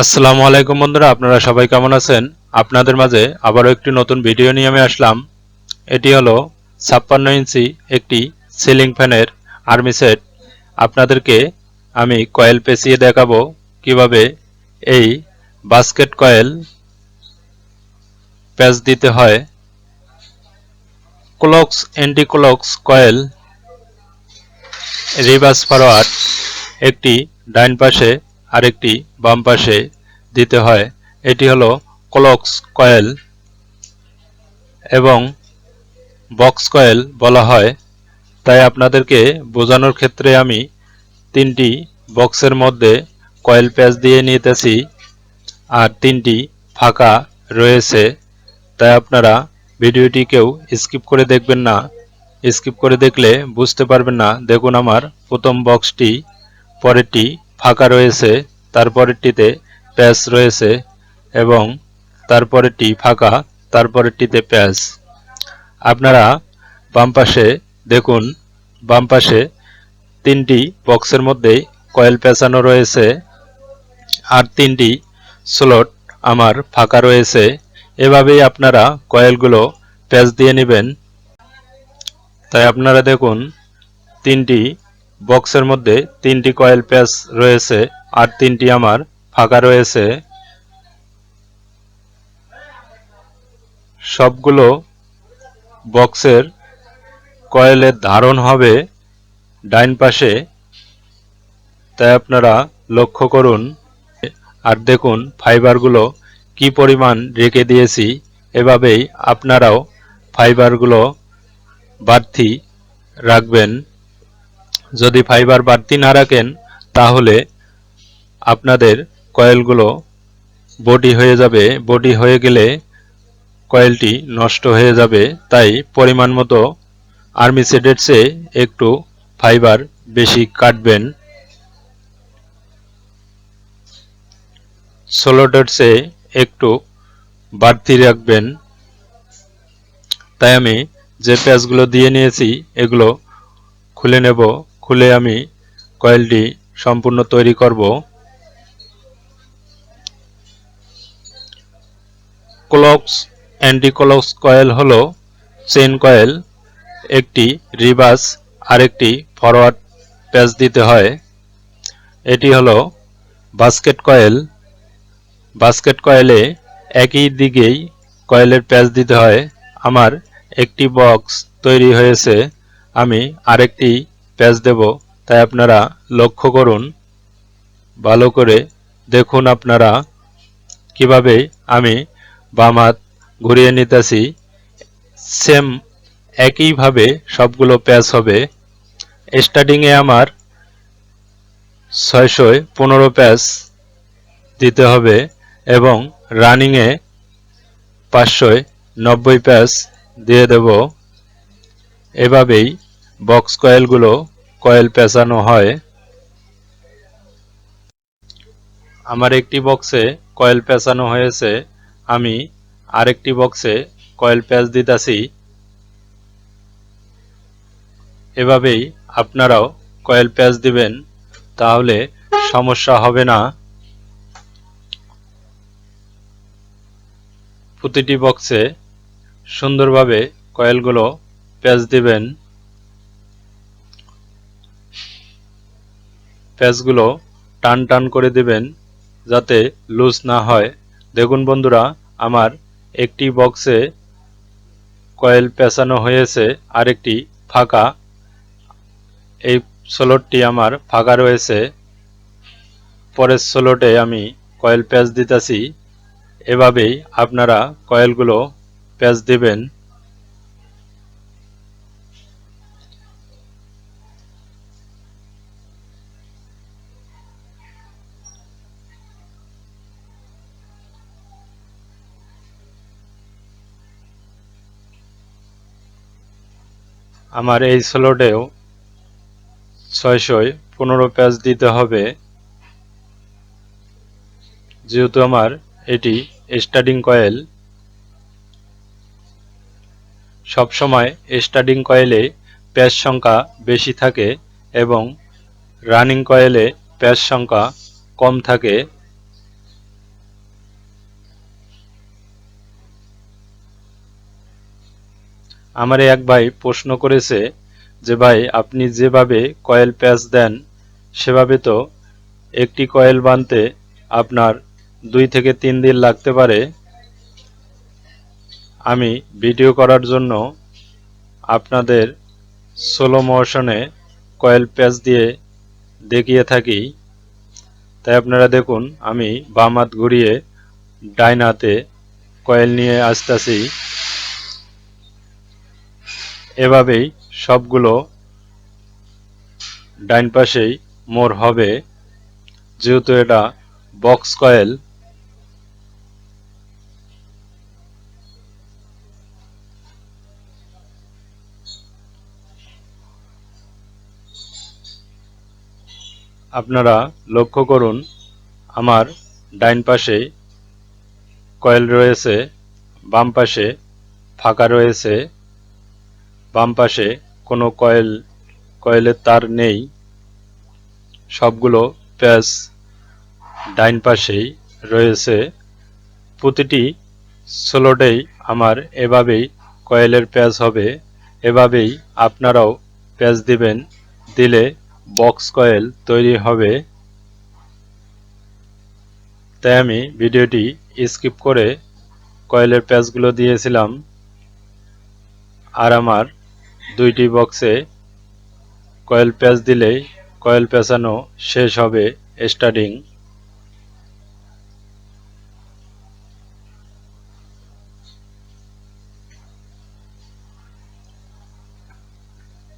আসসালামু আলাইকুম বন্ধুরা, আপনারা সবাই কেমন আছেন? আপনাদের মাঝে আবারও একটি নতুন ভিডিও নিয়ে আমি আসলাম। এটি হলো ছাপ্পান্ন ইঞ্চি একটি সিলিং ফ্যানের আর্মি সেট। আপনাদেরকে আমি কয়েল পেঁচিয়ে দেখাবো কীভাবে এই বাস্কেট কয়েল প্যাচ দিতে হয়। Clocks anti clocks coil, reverse forward, একটি ডাইন পাশে আরেকটি বাম পাশে দিতে হয়। এটি হলো ক্লক্স কয়েল এবং বক্স কয়েল বলা হয়। তাই আপনাদেরকে বোঝানোর ক্ষেত্রে আমি তিনটি বক্সের মধ্যে কয়েল প্যাচ দিয়ে নিতেছি আর তিনটি ফাঁকা রয়েছে। তাই আপনারা ভিডিওটি কেউ স্কিপ করে দেখবেন না। স্কিপ করে দেখলে বুঝতে পারবেন না। দেখুন আমার প্রথম বক্সটি, পরেরটি ফাঁকা রয়েছে, তারপরেরটিতে প্যাচ রয়েছে এবং তারপরেরটি ফাঁকা, তারপরেরটিতে প্যাচ। আপনারা বাম পাশে দেখুন, বাম পাশে তিনটি বক্সের মধ্যেই কয়েল পেঁচানো রয়েছে আর তিনটি স্লট আমার ফাঁকা রয়েছে। এভাবেই আপনারা কয়েলগুলো প্যাচ দিয়ে নেবেন। তাই আপনারা দেখুন, তিনটি বক্সের মধ্যে তিনটি কয়েল প্যাচ রয়েছে আর তিনটি আমার ফাঁকা রয়েছে। সবগুলো বক্সের কয়েলের ধারণ হবে ডাইন পাশে। তাই আপনারা লক্ষ্য করুন আর দেখুন ফাইবারগুলো কি পরিমাণ রেখে দিয়েছি। এভাবেই আপনারাও ফাইবারগুলো বাড়তি রাখবেন। যদি ফাইবার বাড়তি না রাখেন, তাহলে আপনাদের কয়েলগুলো বডি হয়ে যাবে, বডি হয়ে গেলে কয়েলটি নষ্ট হয়ে যাবে, তাই পরিমাণ মতো আর্মি সেটের চেয়ে একটু ফাইবার বেশি কাটবেন। ষোলোটার চেয়ে একটু বাড়তি রাখবেন। তাই আমি যে প্যাচগুলো দিয়ে নিয়েছি, এগুলো খুলে নেব। খুলে আমি কয়েলটি সম্পূর্ণ তৈরি করব। ক্লক্স অ্যান্টি ক্লক্স কয়েল হলো চেন কয়েল। একটি রিভার্স, আরেকটি ফরওয়ার্ড প্যাচ দিতে হয়। এটি হলো বাস্কেট কয়েল। বাস্কেট কয়েলে একই দিকেই কয়েলের প্যাচ দিতে হয়। আমার একটি বক্স তৈরি হয়েছে। আমি আরেকটি প্যাচ দেব, তাই আপনারা লক্ষ্য করুন। ভালো করে দেখুন আপনারা কীভাবে আমি বাম হাত ঘুরিয়ে নিতেছি। সেম একইভাবে সবগুলো প্যাচ হবে। স্টার্টিংয়ে আমার ছয়শোয় পনেরো প্যাচ দিতে হবে এবং রানিংয়ে পাঁচশোয় নব্বই প্যাচ দিয়ে দেব। এভাবেই বক্স কয়েলগুলো কয়েল পেঁচানো হয়। আমার একটি বক্সে কয়েল পেঁচানো হয়েছে। আমি আরেকটি বক্সে কয়েল প্যাচ দিতেছি। এভাবেই আপনারাও কয়েল প্যাচ দিবেন, তাহলে সমস্যা হবে না। প্রতিটি বক্সে সুন্দরভাবে কয়েলগুলো প্যাচ দিবেন। প্যাচগুলো টান টান করে দিবেন যাতে লুজ না হয়। দেখুন বন্ধুরা, আমার একটি বক্সে কয়েল পেঁচানো হয়েছে, আরেকটি ফাঁকা। এই স্লোটটি আমার ফাঁকা রয়েছে। পরের স্লোটে আমি কয়েল প্যাচ দিতেছি। এভাবেই আপনারা কয়েলগুলো প্যাচ দিবেন। আমার এই স্লোটেও ছয়শয় পনেরো প্যাচ দিতে হবে। যেহেতু আমার এটি স্টার্টিং কয়েল, সবসময় স্টার্টিং কয়েলে প্যাচ সংখ্যা বেশি থাকে এবং রানিং কয়েলে প্যাচ সংখ্যা কম থাকে। আমার এক ভাই প্রশ্ন করেছে যে, ভাই, আপনি যেভাবে কয়েল প্যাচ দেন, সেভাবে তো একটি কয়েল বানতে আপনার দুই থেকে তিন দিন লাগতে পারে। আমি ভিডিও করার জন্য আপনাদের সোলো মোশনে কয়েল প্যাচ দিয়ে দেখিয়ে থাকি। তাই আপনারা দেখুন, আমি বাম হাত ঘুরিয়ে ডাইন হাতে কয়েল নিয়ে আসতেছি। এভাবেই সবগুলো ডাইন পাশেই মোর হবে। যেহেতু এটা বক্স কয়েল আপনারা লক্ষ্য করুন, আমার ডাইন পাশে কয়েল রয়েছে, বাম পাশে ফাঁকা রয়েছে। বাম পাশে কোনো কয়েল, কয়েলের তার নেই। সবগুলো প্যাচ ডাইন পাশেই রয়েছে। প্রতিটি স্লোটেই আমার এভাবেই কয়েলের প্যাচ হবে। এভাবেই আপনারাও প্যাচ দিবেন, দিলে বক্স কয়েল তৈরি হবে। তাই আমি ভিডিওটি স্কিপ করে কয়েলের প্যাচগুলো দিয়েছিলাম। আর আমার দুইটি বক্সে কয়েল প্যাচ দিলেই কয়েল পেঁচানো শেষ হবে স্টার্টিং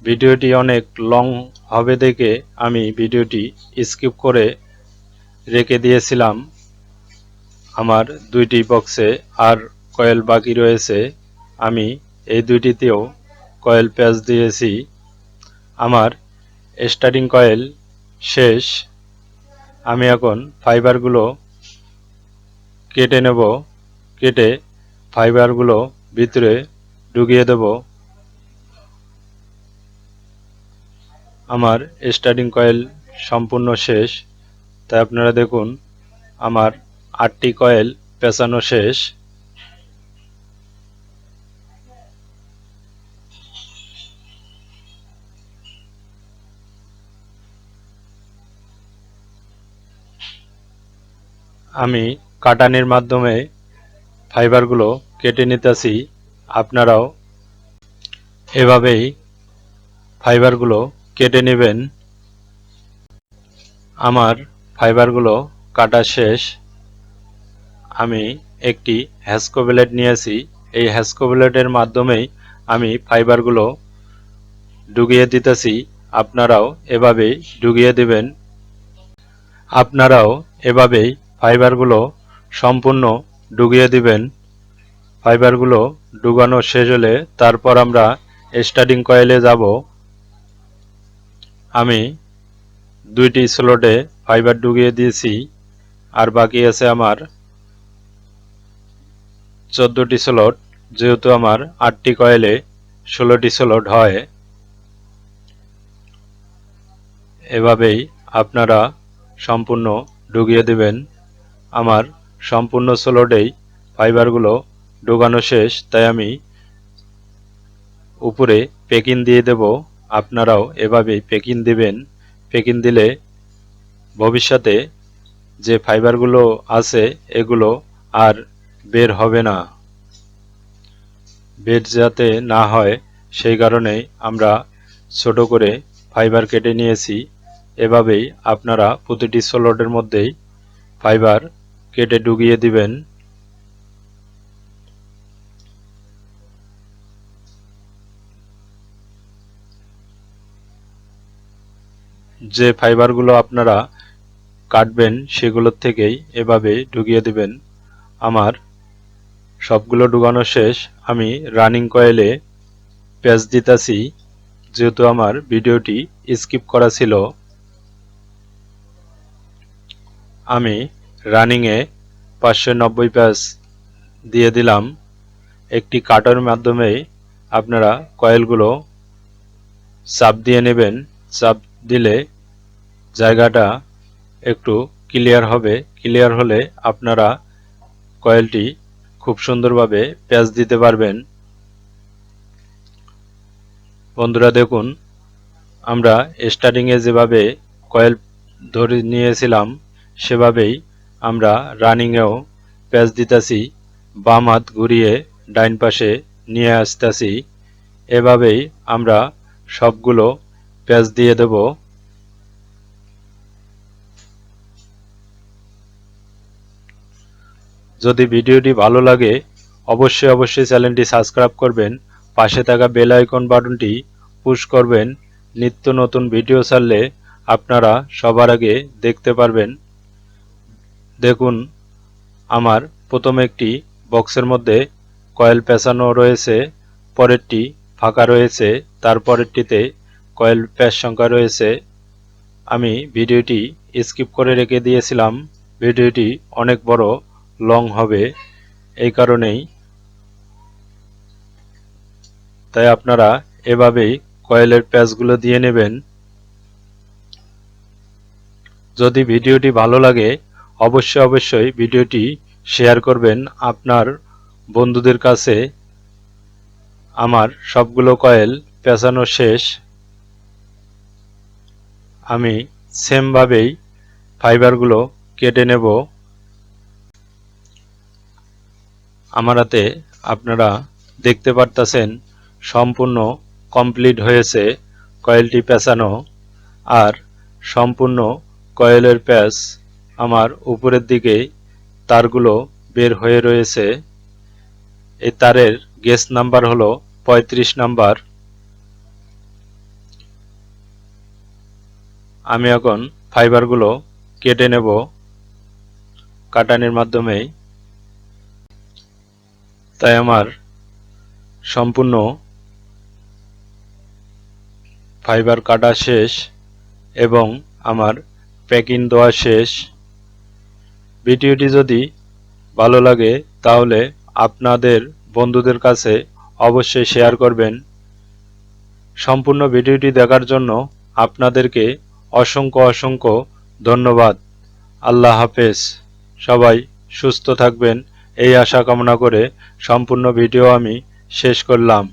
ভিডিওটি অনেক লং হবে দেখে আমি ভিডিওটি স্কিপ করে রেখে দিয়েছিলাম। আমার দুইটি বক্সে আর কয়েল বাকি রয়েছে। আমি এই দুইটিতেও কয়েল প্যাচ দিয়েছি। আমার স্টার্টিং কয়েল শেষ। আমি এখন ফাইবারগুলো কেটে নেব। কেটে ফাইবারগুলো ভিতরে ঢুকিয়ে দেব। আমার স্টার্টিং কয়েল সম্পূর্ণ শেষ। তাই আপনারা দেখুন, আমার আটটি কয়েল পেঁচানো শেষ। আমি কাটানির মাধ্যমে ফাইবারগুলো কেটে নিতেছি, আপনারাও এভাবেই ফাইবারগুলো কেটে নেবেন। আমার ফাইবারগুলো কাটা শেষ। আমি একটি হ্যাসকো ব্লেড নিয়েছি। এই হ্যাসকো ব্লেডের মাধ্যমেই আমি ফাইবারগুলো ডুগিয়ে দিতেছি। আপনারাও এভাবেই ডুগিয়ে দিবেন। আপনারাও এভাবেই ফাইবারগুলো সম্পূর্ণ ডুগিয়ে দিবেন। ফাইবারগুলো ডুগানো শেষ হলে তারপর আমরা স্টার্টিং কয়েলে যাব। আমি দুইটি স্লটে ফাইবার ডুগিয়ে দিয়েছি, আর বাকি আছে আমার চোদ্দোটি স্লট, যেহেতু আমার আটটি কয়েলে ষোলোটি স্লট হয়। এভাবেই আপনারা সম্পূর্ণ ডুগিয়ে দেবেন। আমার সম্পূর্ণ স্লটেই ফাইবারগুলো ডোগানো শেষ, তাই আমি উপরে পেকিং দিয়ে দেব। আপনারাও এভাবেই পেকিং দিবেন। পেকিং দিলে ভবিষ্যতে যে ফাইবারগুলো আছে, এগুলো আর বের হবে না। বের যাতে না হয়, সেই কারণেই আমরা ছোট করে ফাইবার কেটে নিয়েছি। এভাবেই আপনারা প্রতিটি স্লটের মধ্যেই ফাইবার কেটে ডুগিয়ে দিবেন। যে ফাইবারগুলো আপনারা কাটবেন সেগুলোর থেকেই এভাবে ঢুকিয়ে দিবেন। আমার সবগুলো ঢুকানো শেষ। আমি রানিং কয়েলে প্যাচ দিতেছি, যেহেতু আমার ভিডিওটি স্কিপ করা ছিল। আমি রানিংয়ে পাঁচশো নব্বই প্যাচ দিয়ে দিলাম। একটি কাটার মাধ্যমে আপনারা কয়েলগুলো চাপ দিয়ে নেবেন। চাপ দিলে জায়গাটা একটু ক্লিয়ার হবে। ক্লিয়ার হলে আপনারা কয়েলটি খুব সুন্দরভাবে প্যাচ দিতে পারবেন। বন্ধুরা দেখুন, আমরা স্টার্টিংয়ে যেভাবে কয়েল ধরে নিয়েছিলাম, সেভাবেই আমরা রানিংয়েও প্যাচ দিতেছি, বাম হাত ঘুরিয়ে ডাইন পাশে নিয়ে আসতেছি। এভাবেই আমরা সবগুলো প্যাচ দিয়ে দেব। যদি ভিডিওটি ভালো লাগে, অবশ্যই অবশ্যই চ্যানেলটি সাবস্ক্রাইব করবেন, পাশে থাকা বেল আইকন বাটনটি পুশ করবেন। নিত্য নতুন ভিডিও ছাড়লে আপনারা সবার আগে দেখতে পারবেন। দেখুন, আমার প্রথম একটি বক্সের মধ্যে কয়েল পেঁচানো রয়েছে, পরেরটি ফাঁকা রয়েছে, তারপরেরটিতে কয়েল প্যাচ সংখ্যা রয়েছে। আমি ভিডিওটি স্কিপ করে রেখে দিয়েছিলাম, ভিডিওটি অনেক বড় লং হবে, এই কারণেই। তাই আপনারা এভাবেই কয়েলের প্যাচগুলো দিয়ে নেবেন। যদি ভিডিওটি ভালো লাগে অবশ্যই অবশ্যই ভিডিওটি শেয়ার করবেন। আপনার বন্ধুদের কাছে আমার সবগুলো কয়েল পেঁচানো শেষ। আমি সেমভাবেই ফাইবারগুলো কেটে নেব। আমার হাতে আপনারা দেখতে পারতেছেন, সম্পূর্ণ কমপ্লিট হয়েছে কয়েলটি পেঁচানো। আর সম্পূর্ণ কয়েলের প্যাচ আমার উপরের দিকে তারগুলো বের হয়ে রয়েছে। এই তারের গেস নাম্বার হলো পঁয়ত্রিশ নাম্বার। আমি এখন ফাইবারগুলো কেটে নেব কাটানির মাধ্যমেই। তাই আমার সম্পূর্ণ ফাইবার কাটা শেষ এবং আমার প্যাকিং দেওয়া শেষ। ভিডিওটি যদি ভালো লাগে, তাহলে আপনাদের বন্ধুদের কাছে অবশ্যই শেয়ার করবেন। সম্পূর্ণ ভিডিওটি দেখার জন্য আপনাদেরকে অসংখ্য অসংখ্য ধন্যবাদ। আল্লাহ হাফেজ। সবাই সুস্থ থাকবেন। এই আশা কামনা করে সম্পূর্ণ ভিডিও আমি শেষ করলাম।